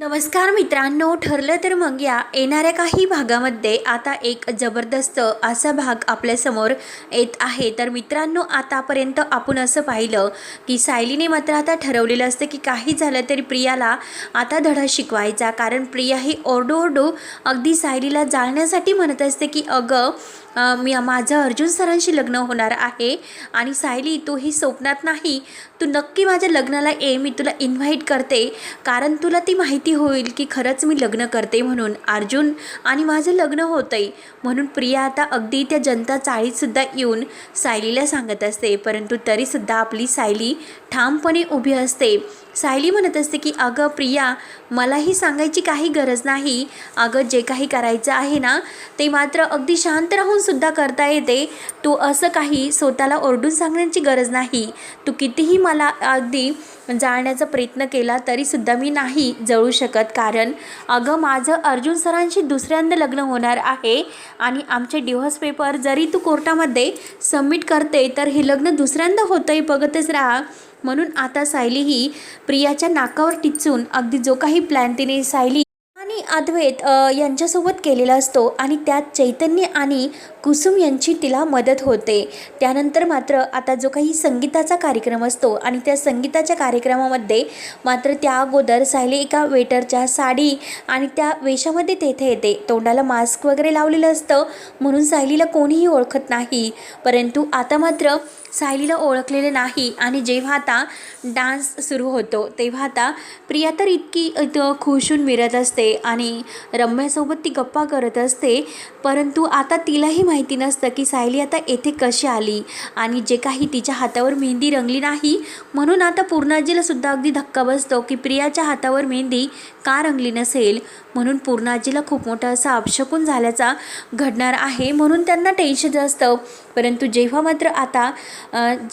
नमस्कार मित्रांनो ठरलं तर मग या. येणाऱ्या काही भागामध्ये आता एक जबरदस्त असा भाग आपल्यासमोर येत आहे. तर मित्रांनो आतापर्यंत आपण असं पाहिलं की सायलीने मात्र आता ठरवलेलं असतं की काही झालं तरी प्रियाला आता धडा शिकवायचा. कारण प्रिया ही ओरडू ओरडू अगदी सायलीला जाळण्यासाठी म्हणत असते की अगं मी माझं अर्जुन सरांशी लग्न होणार आहे आणि सायली तू ही स्वप्नात नाही. तू नक्की माझ्या लग्नाला ये मी तुला इन्व्हाइट करते. कारण तुला ती माहिती होईल की खरंच मी लग्न करते म्हणून. अर्जुन आणि माझं लग्न होतं आहे म्हणून प्रिया आता अगदी त्या जनता चाळीतसुद्धा येऊन सायलीला सांगत असते. परंतु तरीसुद्धा आपली सायली ठामपणे उभी असते. सायली म्हणत असते की अगं प्रिया मलाही सांगायची काही गरज नाही. अगं जे काही करायचं आहे ना ते मात्र अगदी शांत राहून सुद्धा करता येते. तू असं काही स्वतःला ओरडून सांगण्याची गरज नाही. तू कितीही मला अगदी जाळण्याचा प्रयत्न केला तरीसुद्धा मी नाही जळू शकत. कारण अगं माझं अर्जुन सरांशी दुसऱ्यांदा लग्न होणार आहे आणि आमचे डिव्होर्स पेपर जरी तू कोर्टामध्ये सबमिट करते तर हे लग्न दुसऱ्यांदा होतंय. बघतच राहा. म्हणून आता सायली ही प्रियाच्या नाकावर टिचून अगदी जो काही प्लॅन तिने सायली आणि अद्वैत यांच्यासोबत केलेला असतो आणि त्यात चैतन्य आणि कुसुम यांची तिला मदत होते. त्यानंतर मात्र आता जो काही संगीताचा कार्यक्रम असतो आणि त्या संगीताच्या कार्यक्रमामध्ये मात्र त्या अगोदर सायली एका वेटरच्या साडी आणि त्या वेशामध्ये तेथे येते. तोंडाला मास्क वगैरे लावलेलं असतं म्हणून सायलीला कोणीही ओळखत नाही. परंतु आता मात्र सायलीला ओळखलेले नाही आणि जेव्हा आता डान्स सुरू होतो तेव्हा आता प्रिया तर इतकी इथं खुशून मिरत असते आणि रम्यासोबत ती गप्पा करत असते. परंतु आता तिलाही माहिती नसतं की सायली आता येथे कशी आली आणि जे काही तिच्या हातावर मेहंदी रंगली नाही म्हणून आता पूर्णाजीला सुद्धा अगदी धक्का बसतो की प्रियाच्या हातावर मेहंदी का रंगली नसेल? म्हणून पूर्णाजीला खूप मोठा असा अपशकून झाल्याचा घडणार आहे. म्हणून त्यांना टेन्शन असतं परंतु जेव्हा मात्र आता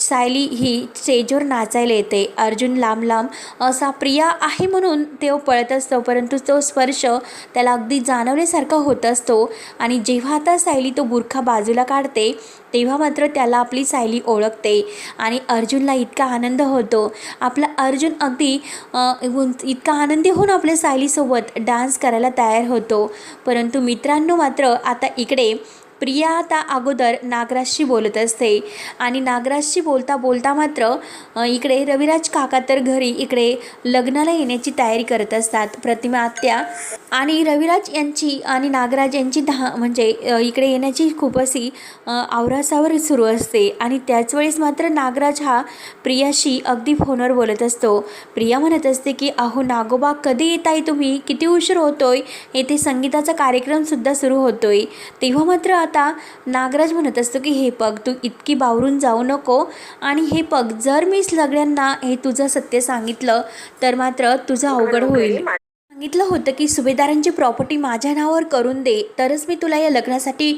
सायली ही स्टेजवर नाचायला येते. अर्जुन लांब लांब असा प्रिया आहे म्हणून तो पळत असतो. परंतु तो स्पर्श त्याला अगदी जाणवण्यासारखा होत असतो. आणि जेव्हा आता सायली तो बुरखा बाजूला काढते तेव्हा मात्र त्याला आपली सायली ओळखते. आणि अर्जुनला इतका आनंद होतो. आपला अर्जुन अगदी इतका आनंदी होऊन आपल्या सायलीसोबत डान्स करायला तयार होतो. परंतु मित्रांनो मात्र आता इकडे प्रिया आता अगोदर नागराजशी बोलत असते. आणि नागराजशी बोलता बोलता मात्र इकडे रविराज काका तर घरी इकडे लग्नाला येण्याची तयारी करत असतात. प्रतिमा आत्या आणि रविराज यांची आणि नागराज यांची दहा म्हणजे इकडे येण्याची खूप अशी आवरासावर सुरू असते. आणि त्याच वेळेस मात्र नागराज हा प्रियाशी अगदी फोनवर बोलत असतो. प्रिया म्हणत असते की अहो नागोबा कधी येत आहे तुम्ही? किती उशीर होतोय? येथे संगीताचा कार्यक्रमसुद्धा सुरू होतोय. तेव्हा मात्र आता नागराज म्हणत असतो की हे पग तू इतकी बावरून जाऊ नको. आणि हे पग जर मी सगळ्यांना हे तुझं सत्य सांगितलं तर मात्र तुझं अवघड होईल. सांगितलं होतं की सुभेदारांची प्रॉपर्टी माझ्या नावावर करून दे. तरच मी तुला या लग्नासाठी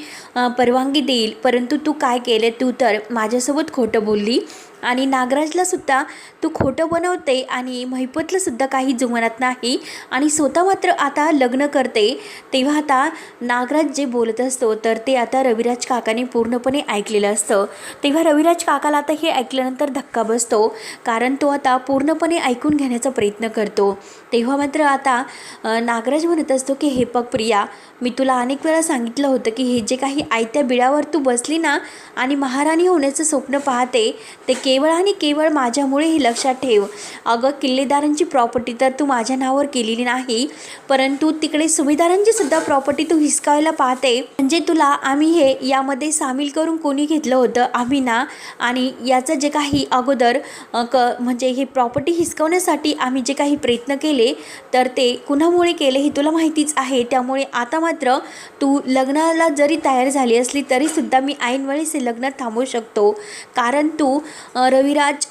परवानगी देईल. परंतु तू काय केले तू तर माझ्यासोबत खोटं बोलली. आणि नागराजलासुद्धा तू खोटं बनवते आणि महिपतलंसुद्धा काही जुमनात नाही. आणि स्वतः मात्र आता लग्न करते. तेव्हा आता नागराज जे बोलत असतो तर ते आता रविराज काकाने पूर्णपणे ऐकलेलं असतं. तेव्हा रविराज काकाला आता हे ऐकल्यानंतर धक्का बसतो कारण तो आता पूर्णपणे ऐकून घेण्याचा प्रयत्न करतो. तेव्हा मात्र आता नागराज म्हणत असतो की हे पग प्रिया मी तुला अनेक वेळा सांगितलं होतं की हे जे काही आयत्या बिळावर तू बसली ना आणि महाराणी होण्याचं स्वप्न पाहते ते केवळ आणि केवळ माझ्यामुळे हे लक्षात ठेव. अगं किल्लेदारांची प्रॉपर्टी तर तू माझ्या नावावर केलेली नाही परंतु तिकडे सुभेदारांची सुद्धा प्रॉपर्टी तू हिसकावायला पाहते. म्हणजे तुला आम्ही हे यामध्ये सामील करून कोणी घेतलं होतं? आम्ही ना? आणि याचं जे काही अगोदर क म्हणजे हे प्रॉपर्टी हिसकवण्यासाठी आम्ही जे काही प्रयत्न केले तर ते कुणामुळे केले हे तुला माहितीच आहे. त्यामुळे आता मात्र तू लग्नाला जरी तयार झाली असली तरीसुद्धा मी ऐनवेळेस हे लग्न थांबवू शकतो. कारण तू रविराज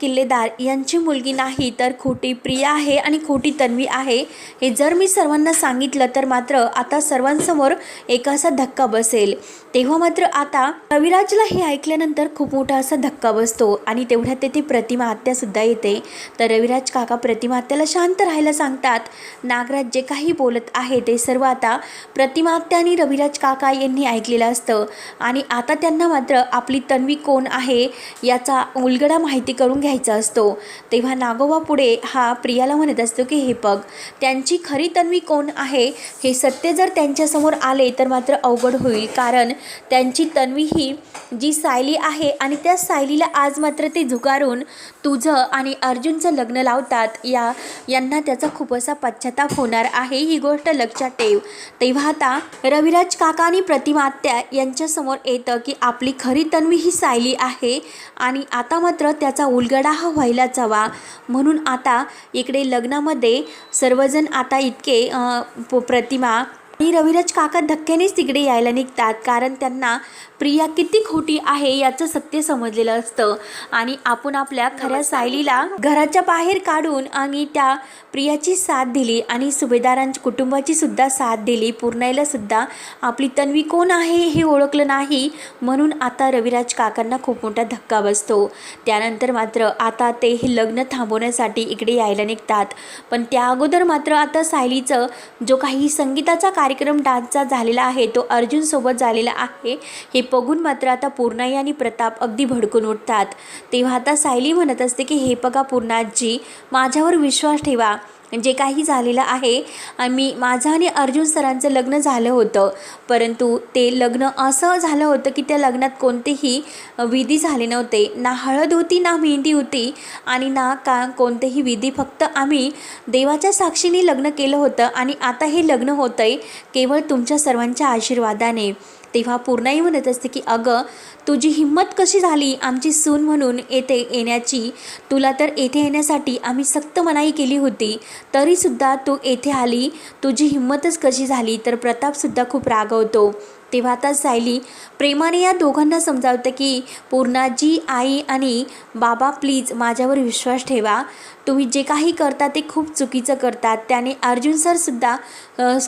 किल्लेदार यांची मुलगी नाही तर खोटी प्रिया आहे आणि खोटी तन्वी आहे. हे जर मी सर्वांना सांगितलं तर मात्र आता सर्वांसमोर एक असा धक्का बसेल. तेव्हा मात्र आता रविराजला हे ऐकल्यानंतर खूप मोठा असा धक्का बसतो आणि तेवढ्यात तेथे प्रतिमा आत्यासुद्धा येते. तर रविराज काका प्रतिमा आत्याला शांत राहायला सांगतात नागराज जे काही बोलत आहे ते सर्व आता प्रतिमा आत्या आणि रविराज काका यांनी ऐकलेलं असतं. आणि आता त्यांना मात्र आपली तन्वी कोण आहे याचा उलगडा माहिती करून घ्यायचा असतो. तेव्हा नागोबा पुढे हा प्रियाला म्हणत असतो की हे बघ त्यांची खरी तन्वी कोण आहे? हे सत्य जर त्यांच्यासमोर आले तर मात्र अवघड होईल. कारण त्यांची तन्वी ही जी सायली आहे आणि त्या सायलीला आज मात्र ते झुगारून तुझं आणि अर्जुनचं लग्न लावतात. या यांना त्याचा खूप असा पश्चाताप होणार आहे ही गोष्ट लक्षात ठेव. तेव्हा आता रविराज काका आणि प्रतिमात्या यांच्यासमोर येतं की आपली खरी तन्वी ही सायली आहे आणि आता मात्र त्याचा उलगडा हा व्हायलाच हवा. म्हणून आता इकडे लग्नामध्ये सर्वजण आता इतके प्रतिमा आणि रविराज काका धक्क्यानेच तिकडे यायला निघतात कारण त्यांना प्रिया किती खोटी आहे याचं सत्य समजलेलं असतं. आणि आपण आपल्या खऱ्या सायलीला घराच्या बाहेर काढून आणि त्या प्रियाची साथ दिली आणि सुभेदारांच्या कुटुंबाची सुद्धा साथ दिली. पूर्णाईला सुद्धा आपली तन्वी कोण आहे हे ओळखलं नाही. म्हणून आता रविराज काकांना खूप मोठा धक्का बसतो. त्यानंतर मात्र आता ते हे लग्न थांबवण्यासाठी इकडे यायला निघतात. पण त्या अगोदर मात्र आता सायलीचं जो काही संगीताचा कार्यक्रम डान्सचा झालेला आहे. तो अर्जुनसोबत झालेला आहे. हे बघून मात्र आता पूर्णाई आणि प्रताप अगदी भडकून उठतात. तेव्हा आता सायली म्हणत असते की हे बघा पूर्णाजी माझ्यावर विश्वास ठेवा. जे काही झालेलं आहे आम्ही माझं आणि अर्जुन सरांचं लग्न झालं होतं. परंतु ते लग्न असं झालं होतं की त्या लग्नात कोणतेही विधी झाले नव्हते. ना हळद होती ना मेहंदी होती आणि ना का कोणतेही विधी. फक्त आम्ही देवाच्या साक्षीने लग्न केलं होतं आणि आता हे लग्न होतं आहे केवळ तुमच्या सर्वांच्या आशीर्वादाने. तेव्हा पूर्णाई म्हणत असते की अगं तुझी हिंमत कशी झाली? आमची सून म्हणून येथे येण्याची. तुला तर येथे येण्यासाठी आम्ही सक्त मनाई केली होती. तरीसुद्धा तू येथे आली. तुझी हिंमतच कशी झाली? तर प्रतापसुद्धा खूप रागवतो. तेव्हा आता सायली. प्रेमाने या दोघांना समजावतं की पूर्णाजी आई आणि बाबा प्लीज माझ्यावर विश्वास ठेवा. तुम्ही जे काही करता ते खूप चुकीचं करतात. त्याने अर्जुन सरसुद्धा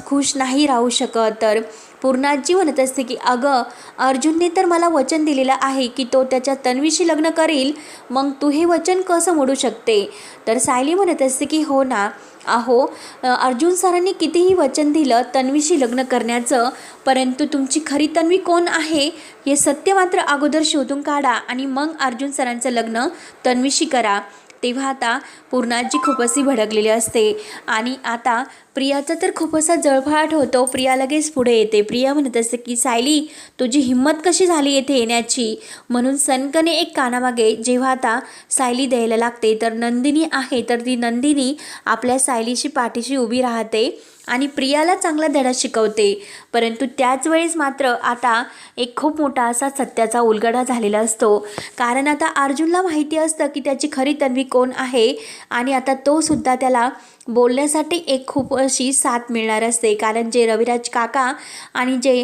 खुश नाही राहू शकत. तर पूर्णाजी म्हणत असते की अगं अर्जुनने तर मला वचन दिलेलं आहे की तो त्याच्या तन्वीशी लग्न करेल. मग तू हे वचन कसं मोडू शकते? तर सायली म्हणत असते की हो ना. अहो अर्जुन सरांनी कितीही वचन दिलं तन्वीशी लग्न करण्याचं परंतु तुमची खरी तन्वी कोण आहे हे सत्य मात्र अगोदर शोधून काढा आणि मग अर्जुन सरांचं लग्न तन्वीशी करा. तेव्हा आता पूर्णाजी खूप अशी भडकलेली असते. आणि आता प्रियाचा तर खूप असा जळफळाट होतो. प्रिया लगेच पुढे येते. प्रिया म्हणत असते की सायली तुझी हिंमत कशी झाली येथे येण्याची? म्हणून सनकने एक कानामागे जेव्हा आता सायली द्यायला लागते तर नंदिनी आहे तर ती नंदिनी आपल्या सायलीशी पाठीशी उभी राहते आणि प्रियाला चांगला धडा शिकवते. परंतु त्याच वेळेस मात्र आता एक खूप मोठा असा सत्याचा उलगडा झालेला असतो. कारण आता अर्जुनला माहिती असतं की त्याची खरी तन्वी कोण आहे आणि आता तो सुद्धा त्याला बोलण्यासाठी एक खूप अशी साथ मिळणार असते. कारण जे रविराज काका आणि जे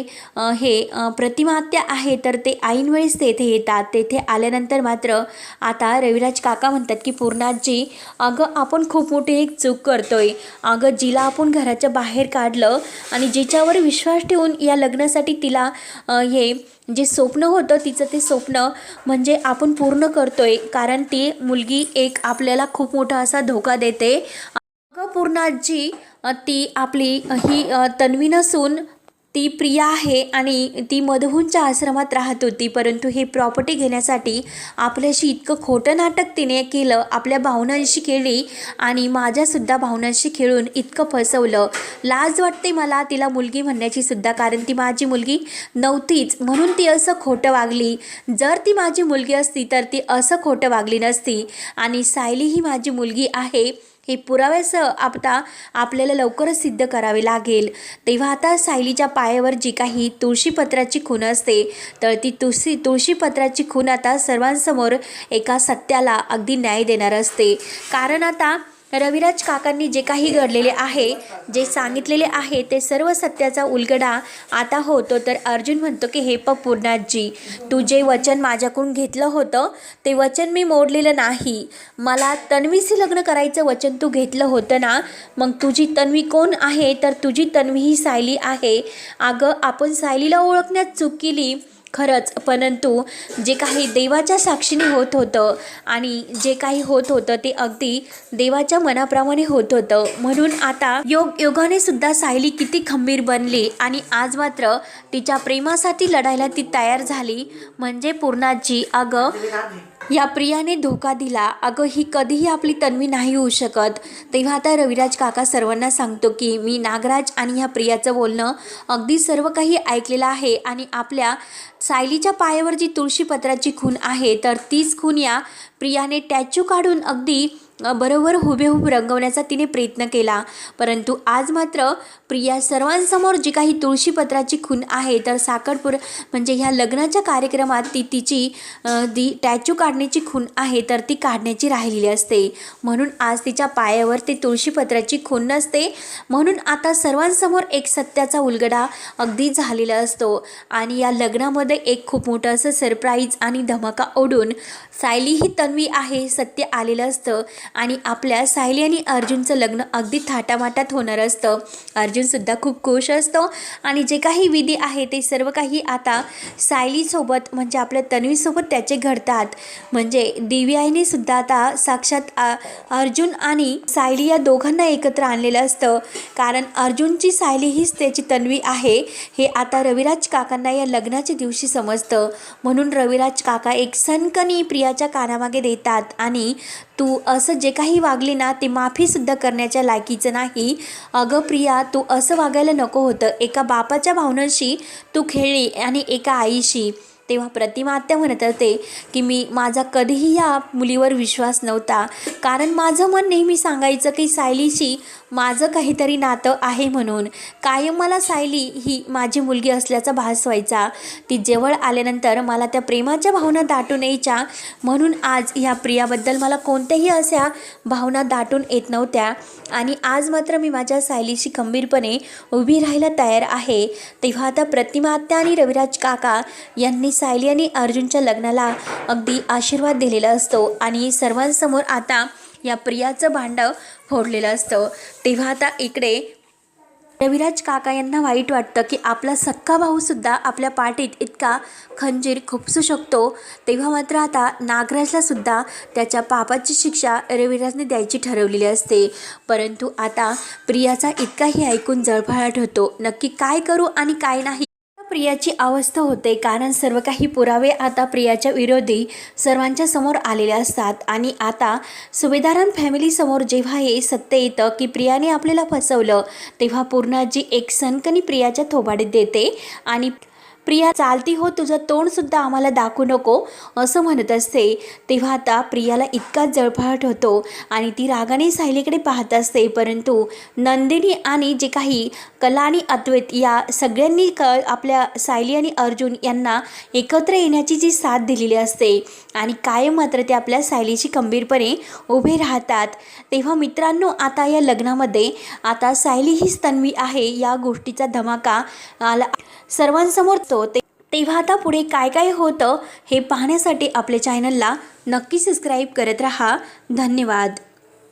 हे प्रतिमात्या आहे तर ते ऐनवेळेस तेथे येतात. तेथे आल्यानंतर मात्र आता रविराज काका म्हणतात की पूर्णाजी अगं आपण खूप मोठी एक चूक करतोय. अगं जिला आपण घराच्या बाहेर काढलं आणि जिच्यावर विश्वास ठेवून या लग्नासाठी तिला हे जे स्वप्न होतं तिचं ते स्वप्न म्हणजे आपण पूर्ण करतोय. कारण ती मुलगी एक आपल्याला खूप मोठा असा धोका देते. अगं पूर्णाजी ती आपली ही तन्वी नसून ती प्रिया आहे आणि ती मधुहूनच्या आश्रमात राहत होती. परंतु हे प्रॉपर्टी घेण्यासाठी आपल्याशी इतकं खोटं नाटक तिने केलं आपल्या भावनांशी केली आणि माझ्यासुद्धा भावनांशी खेळून इतकं फसवलं. लाज वाटते मला तिला मुलगी म्हणण्याची सुद्धा कारण ती माझी मुलगी नव्हतीच म्हणून ती असं खोटं वागली. जर ती माझी मुलगी असती तर ती असं खोटं वागली नसती. आणि सायली ही माझी मुलगी आहे हे पुराव्यासह आता आपल्याला लवकरच सिद्ध करावे लागेल. तेव्हा आता सायलीच्या पायावर जी काही तुळशीपत्राची खून असते तर ती तुळशी तुळशीपत्राची खून आता सर्वांसमोर एका सत्याला अगदी न्याय देणार असते. कारण आता रविराज काकांनी जे काही घडलेले आहे जे सांगितलेले आहे ते सर्व सत्याचा उलगडा आता होतो. तर अर्जुन म्हणतो की हे प पूर्णाजी तू जे वचन माझ्याकडून घेतलं होतं. ते वचन मी मोडलेलं नाही. मला तन्वीशी लग्न करायचं वचन तू घेतलं होतं ना? मग तुझी तन्वी कोण आहे? तर तुझी तन्वी ही सायली आहे. अगं आपण सायलीला ओळखण्यात चूक केली. खरंच परंतु जे काही देवाच्या साक्षीने होत होतं आणि जे काही होत होतं ते अगदी देवाच्या मनाप्रमाणे होत होतं. म्हणून आता योग योगाने सुद्धा सायली किती खंबीर बनली आणि आज मात्र तिच्या प्रेमासाठी लढायला ती तयार झाली. म्हणजे पूर्णाजी अगं या प्रियाने धोका दिला. अगं ही कधीही आपली तन्वी नाही होऊ शकत. तेव्हा आता रविराज काका सर्वांना सांगतो की मी नागराज आणि ह्या प्रियाचं बोलणं अगदी सर्व काही ऐकलेलं आहे आणि आपल्या सायलीच्या पायावर जी तुळशीपत्राची खून आहे तर तीच खून या प्रियाने टॅच्यू काढून अगदी बरोबर हुबेहूब रंगवण्याचा तिने प्रयत्न केला. परंतु आज मात्र प्रिया सर्वांसमोर जी काही तुळशीपत्राची खून आहे तर साखरपूर म्हणजे ह्या लग्नाच्या कार्यक्रमात ती तिची ती टॅच्यू काढण्याची खून आहे तर ती काढण्याची राहिलेली असते. म्हणून आज तिच्या पायावर ते तुळशीपत्राची खून नसते. म्हणून आता सर्वांसमोर एक सत्याचा उलगडा अगदी झालेला असतो. आणि या लग्नामध्ये एक खूप मोठं असं सरप्राईज आणि धमाका ओढून सायली ही तन्वी आहे सत्य आलेलं असतं. आणि आपल्या सायली आणि अर्जुनचं लग्न अगदी थाटामाटात होणार असतं. अर्जुन अर्जुनसुद्धा खूप खुश असतो. आणि जे काही विधी आहे ते सर्व काही आता सायलीसोबत म्हणजे आपल्या तन्वीसोबत त्याचे घडतात. म्हणजे दिव्याईने सुद्धा आता साक्षात अर्जुन आणि सायली या दोघांना एकत्र आणलेलं असतं. कारण अर्जुनची सायली हीच त्याची तन्वी आहे. हे आता रविराज काकांना या लग्नाच्या दिवशी समजतं. म्हणून रविराज काका एक सनकनी प्रियाच्या कानामागे देतात. आणि तू असं जे काही वागली ना ते माफीसुद्धा करण्याच्या लायकीचं नाही. अगं प्रिया तू असं वागायला नको होतं. एका बापाच्या भावनांशी तू खेळली आणि एका आईशी. तेव्हा प्रतिमा आत्या म्हणत होते की मी माझा कधीही या मुलीवर विश्वास नव्हता. कारण माझं मन नेहमी सांगायचं की सायलीशी माझं काहीतरी नातं आहे म्हणून. कायम मला सायली ही माझी मुलगी असल्याचा भास व्हायचा. ती जवळ आल्यानंतर मला त्या प्रेमाच्या भावना दाटून यायच्या. म्हणून आज ह्या प्रियाबद्दल मला कोणत्याही अशा भावना दाटून येत नव्हत्या. आणि आज मात्र मी माझ्या सायलीशी खंबीरपणे उभी राहायला तयार आहे. तेव्हा आता प्रतिमा आत्या आणि रविराज काका यांनी सायली आणि अर्जुनच्या लग्नाला अगदी आशीर्वाद दिलेला असतो. आणि सर्वांसमोर आता या प्रियाचं भांडं फोडलेलं असतं. तेव्हा आता इकडे रविराज काका यांना वाईट वाटतं की आपला सक्का भाऊसुद्धा आपल्या पाठीत इतका खंजीर खुपसू शकतो. तेव्हा मात्र आता नागराजला सुद्धा त्याच्या पापाची शिक्षा रविराजने द्यायची ठरवलेली असते. परंतु आता प्रियाचा इतकाही ऐकून जळफळाट होतो. नक्की काय करू आणि काय नाही? प्रियाची अवस्था होते. कारण सर्व काही पुरावे आता प्रियाच्या विरोधी सर्वांच्या समोर आलेले असतात. आणि आता सुभेदारां फॅमिलीसमोर जेव्हा हे सत्य येतं की प्रियाने आपल्याला फसवलं तेव्हा पूर्णाजी एक सनकनी प्रियाच्या थोबाडीत देते. आणि प्रिया चालती हो तुझं तोंडसुद्धा आम्हाला दाखवू नको असं म्हणत असते. तेव्हा आता प्रियाला इतका जळफळाट होतो आणि ती रागाने सायलीकडे पाहत असते. परंतु नंदिनी आणि जे काही कला आणि अद्वैत या सगळ्यांनी क आपल्या सायली आणि अर्जुन यांना एकत्र येण्याची जी साथ दिलेली असते आणि कायम मात्र ते आपल्या सायलीशी खंबीरपणे उभे राहतात. तेव्हा मित्रांनो आता या लग्नामध्ये आता सायली हीच तन्वी आहे या गोष्टीचा धमाका आला. सर्वांसमोर असतो ते तेव्हा आता पुढे काय काय होतं हे पाहण्यासाठी आपल्या चॅनलला नक्की सबस्क्राईब करत राहा. धन्यवाद.